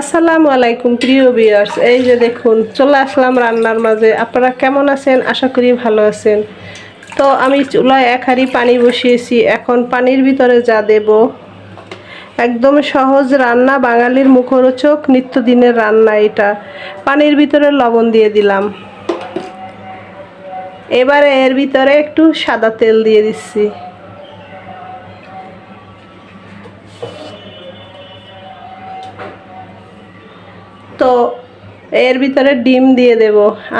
আসসালামু আলাইকুম, প্রিয় বিয়ার্স এই যে দেখুন, চলে আসলাম রান্নার মাঝে। আপনারা কেমন আছেন? আশা করি ভালো আছেন। তো আমি চুলায় এক হাঁড়ি পানি বসিয়েছি। এখন পানির ভিতরে যা দেব, একদম সহজ রান্না, বাঙালির মুখরোচক নিত্যদিনের রান্না এটা। পানির ভিতরে লবণ দিয়ে দিলাম। এবারে এর ভিতরে একটু সাদা তেল দিয়ে দিচ্ছি। এর ভিতরে ডিম দিয়ে দেব।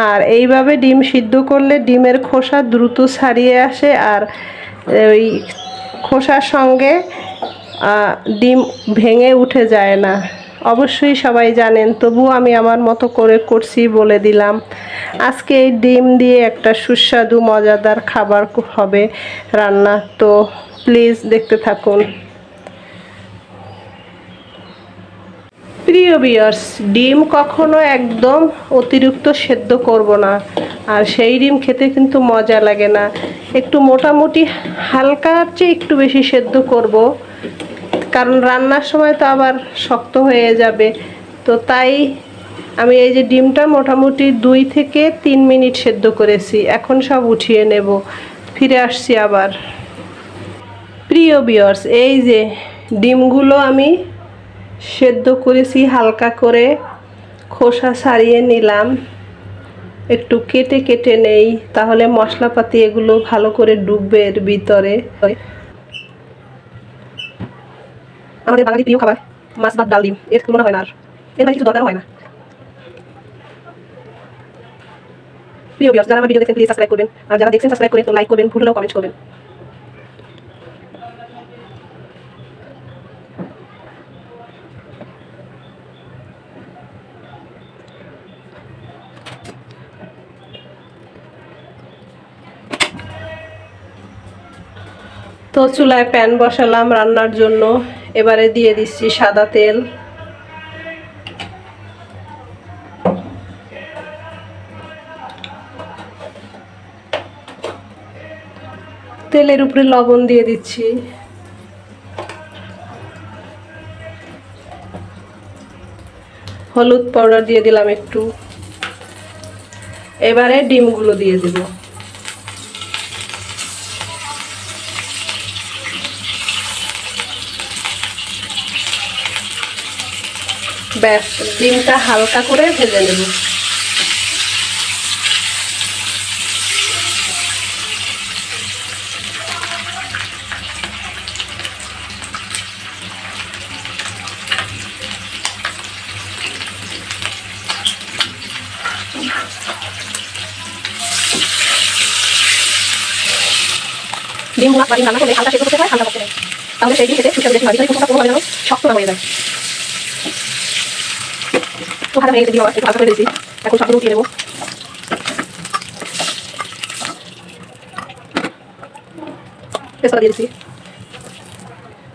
আর এইভাবে ডিম সিদ্ধ করলে ডিমের খোসা দ্রুত ছাড়িয়ে আসে আর ওই খোসার সঙ্গে ডিম ভেঙে উঠে যায় না। অবশ্যই সবাই জানেন, তবুও আমি আমার মতো করে করছি বলে দিলাম। আজকে এই ডিম দিয়ে একটা সুস্বাদু, মজাদার খাবার হবে রান্না। তো প্লিজ দেখতে থাকুন। প্রিয় বিয়ার্স ডিম কখনো একদম অতিরিক্ত সেদ্ধ করব না। আর সেই ডিম খেতে কিন্তু মজা লাগে না। একটু মোটামুটি হালকার চেয়ে একটু বেশি সেদ্ধ করব। কারণ রান্নার সময় তো আবার শক্ত হয়ে যাবে। তো তাই আমি এই যে ডিমটা মোটামুটি দুই থেকে তিন মিনিট সেদ্ধ করেছি। এখন সব উঠিয়ে নেব। ফিরে আসছি আবার। প্রিয় বিয়ার্স এই যে ডিমগুলো আমি সেদ্ধ করেছি, হালকা করে। খোসা ছাড়িয়ে নিলাম। একটু কেটে কেটে নেই। তাহলে মশলাপাতি এগুলো ভালো করে ডুববে এর ভিতরে। আমাদের বাঙালি প্রিয় খাবার মাছ ভাত ডাল ডিম, এর তুলনা হয় না আর। এর বাইরে কিছু দরকার হয় না। প্রিয় যারা আমার ভিডিও দেখছেন প্লিজ সাবস্ক্রাইব করবেন। আর যারা দেখছেন সাবস্ক্রাইব করে, তো লাইক করবেন, ভুল কমেন্ট করবেন। তো চুলায় প্যান বসালাম রান্নার জন্য। এবারে দিয়ে দিচ্ছি সাদা তেল। তেলের উপরে লবণ দিয়ে দিচ্ছি। হলুদ পাউডার দিয়ে দিলাম একটু। এবারে ডিমগুলো দিয়ে দেবো। ব্যাস, ডিমটা হালকা করে ভেজে নেব। ডিমগুলা বাড়ি রান্না করলে হালকা সেদ্ধ করতে হয় হালকা করতে হয় তাহলে সেই ডিম খেতে সুস্বাদু বেশি হয়। কোনটা কোনো হবে না শক্ত না হয়ে যায়। তো ভালো হয়ে গেছে দিয়ে একটু হালকা করে দিয়েছি এখন সবগুলো উঠিয়ে নেব।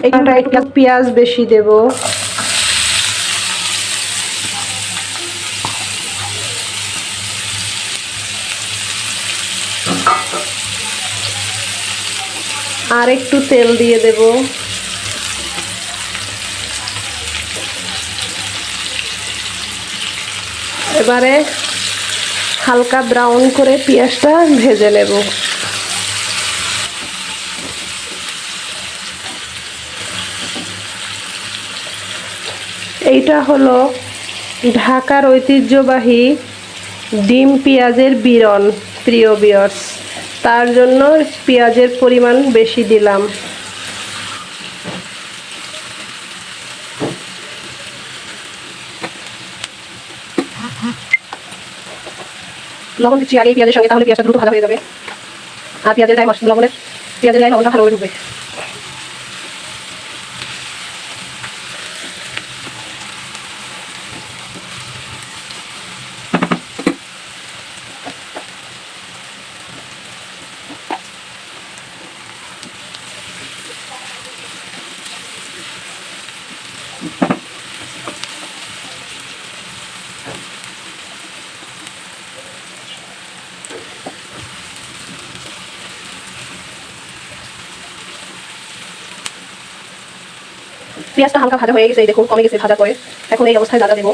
এইখানটা একটু পেঁয়াজ বেশি দেব। আর একটু তেল দিয়ে দেবো। এবারে হালকা ব্রাউন করে পেঁয়াজটা ভেজে নেব। এইটা হলো ঢাকার ঐতিহ্যবাহী ডিম পেঁয়াজের বিরন, প্রিয় বিয়ার্স তার জন্য পেঁয়াজের পরিমাণ বেশি দিলাম। লবণ দিচ্ছি, আগে পেঁয়াজের সঙ্গে, তাহলে পেঁয়াজটা দ্রুত ভাজা হয়ে যাবে। আর পেঁয়াজের গায়ে লবণের, পেঁয়াজের গায়ে লবণটা ভালোভাবে ঢুকবে। পেঁয়াজটা হালকা ভাজা হয়ে গেছে, এই দেখুন, কমে গেছে ভাজা করে। এখন এই অবস্থায় দাদা দেবো।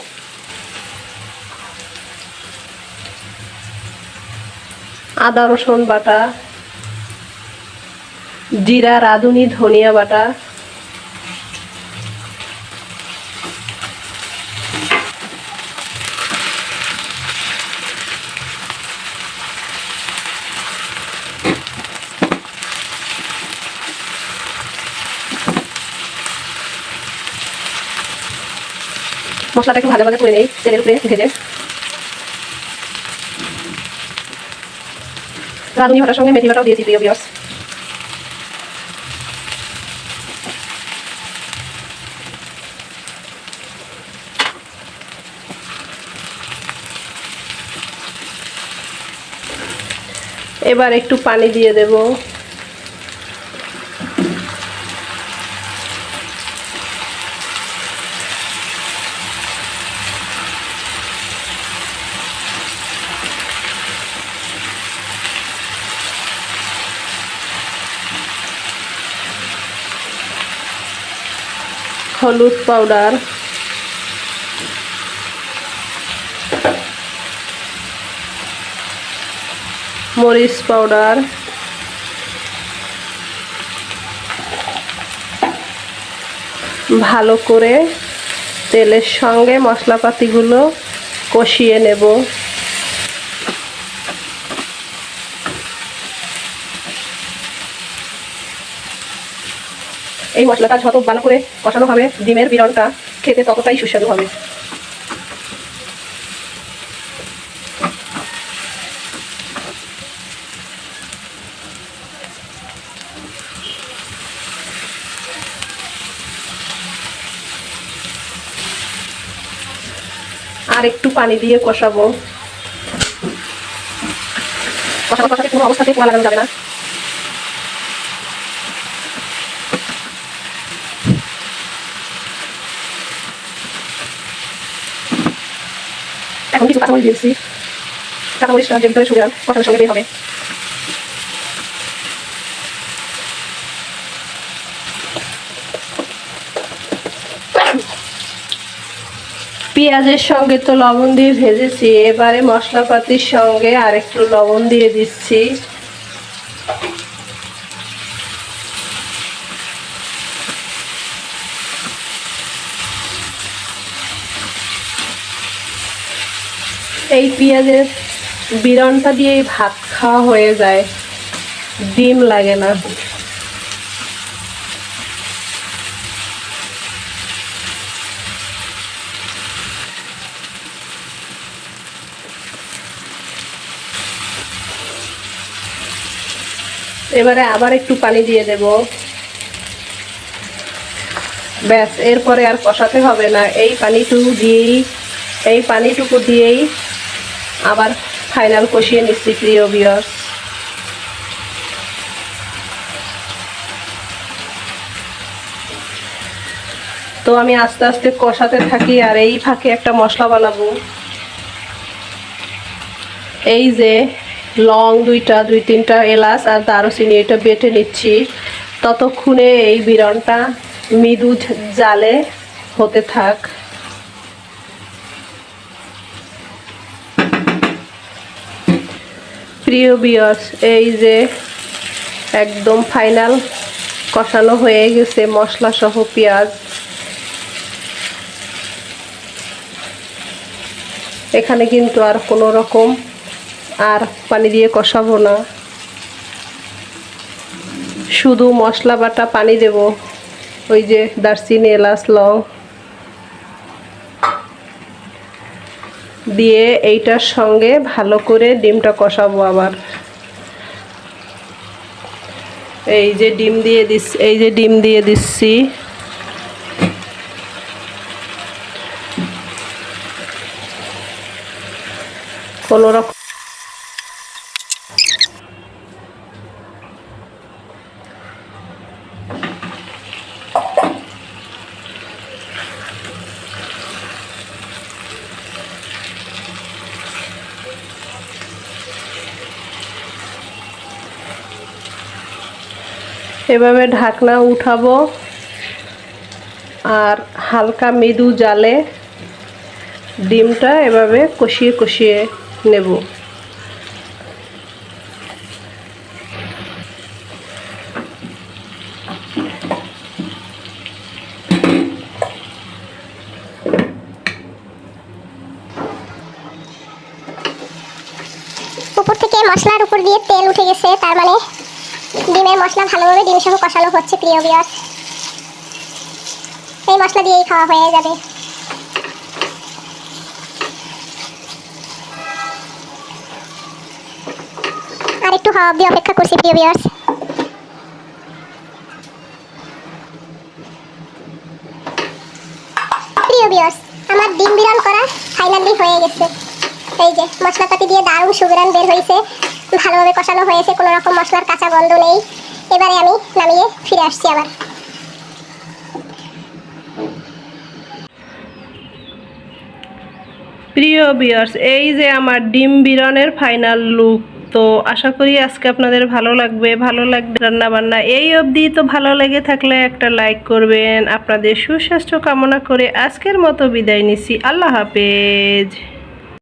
আদা, রসুন বাটা, জিরা, রাঁধুনি, ধনিয়া বাটা। মশলাটা একটু ভাজা ভাজা করে নেই, তেলের উপরে ভেজে। রাঁধুনি ভাটার সঙ্গে মেথি ভাটাও দিয়েছি, প্রিয় বিয়স এবার একটু পানি দিয়ে দেব। হলুদ পাউডার। মরিচ পাউডার। ভালো করে তেলের সঙ্গে মশলাপাতিগুলো কষিয়ে নেব। এই মশলাটা যত ভালো করে কষানো হবে, ডিমের বিরনটা খেতে ততটাই সুস্বাদু হবে। আর একটু পানি দিয়ে কষাবো। কষানো কষাতে কোনো অবস্থাতে পোয়া লাগানো যাবে না। কাঁচামরিচ দিয়েছি। কাঁচামরিচটা সুগার সঙ্গে হবে। পেঁয়াজের সঙ্গে তো লবণ দিয়ে ভেজেছি, এবারে মশলাপাতির সঙ্গে আর একটু লবণ দিয়ে দিচ্ছি। এই পেঁয়াজের বিরনটা দিয়েই ভাত খাওয়া হয়ে যায়। ডিম লাগে না। এবারে আবার একটু পানি দিয়ে দেব। ব্যাস, এরপরে আর কষাতে হবে না। এই পানিটুকু দিয়েই, এই পানিটুকু দিয়েই আবার ফাইনাল কষিয়ে নিচ্ছি, প্রিয় বিয়র তো আমি আস্তে আস্তে কষাতে থাকি আর এই ফাঁকে একটা মশলা বানাবো। এই যে লং দুইটা, দুই তিনটা এলাচ আর দারুচিনি এটা বেটে নিচ্ছি। ততক্ষণে এই বিরনটা মৃদু জালে হতে থাক। প্রিয় বিয়স এই যে একদম ফাইনাল কষানো হয়ে গেছে মশলা সহ পেঁয়াজ। এখানে কিন্তু আর কোনো রকম আর পানি দিয়ে কষাবো না। শুধু মশলা বাটা পানি দেব। ওই যে দারচিনি, এলাচ, লং দিয়ে এইটার সঙ্গে ভালো করে ডিমটা কষাবো আবার। এই যে ডিম দিয়ে দিচ্ছি এই যে ডিম দিয়ে দিচ্ছি। কোনো রকম এভাবে ঢাকনা উঠাবো আর হালকা মৃদু জালে ডিমটা এভাবে কষিয়ে কষিয়ে নেব। উপর থেকে মশলার উপর দিয়ে তেল উঠে গেছে, তার মানে ডিমের মশলা ভালোভাবে ডিম সহ কষানো হচ্ছে প্রিয় বিয়ার এই মশলা দিয়েই খাওয়া হয়ে যাবে। আর একটু হাওয়া অব্দি অপেক্ষা করছি প্রিয় বিয়ার্স প্রিয় বিয়ার্স আমার ডিম বিরান করা ফাইনালি হয়ে গেছে। এই যে, মশলাপাতি দিয়ে দারুণ সুগরান বের হয়েছে। ভালোভাবে কষানো হয়েছে, কোনো রকম মশলার কাঁচা গন্ধ নেই। এবারে আমি নামিয়ে ফিরে আসছি আবার। প্রিয় বিয়ার্স এই যে আমার ডিম বিরনের ফাইনাল লুক, তো আশা করি আজকে আপনাদের ভালো লাগবে ভালো লাগবে রান্না বান্না এই অবধি তো ভালো লেগে থাকলে একটা লাইক করবেন। আপনাদের সুস্বাস্থ্য কামনা করে আজকের মতো বিদায় নিচ্ছি। আল্লাহ হাফেজ।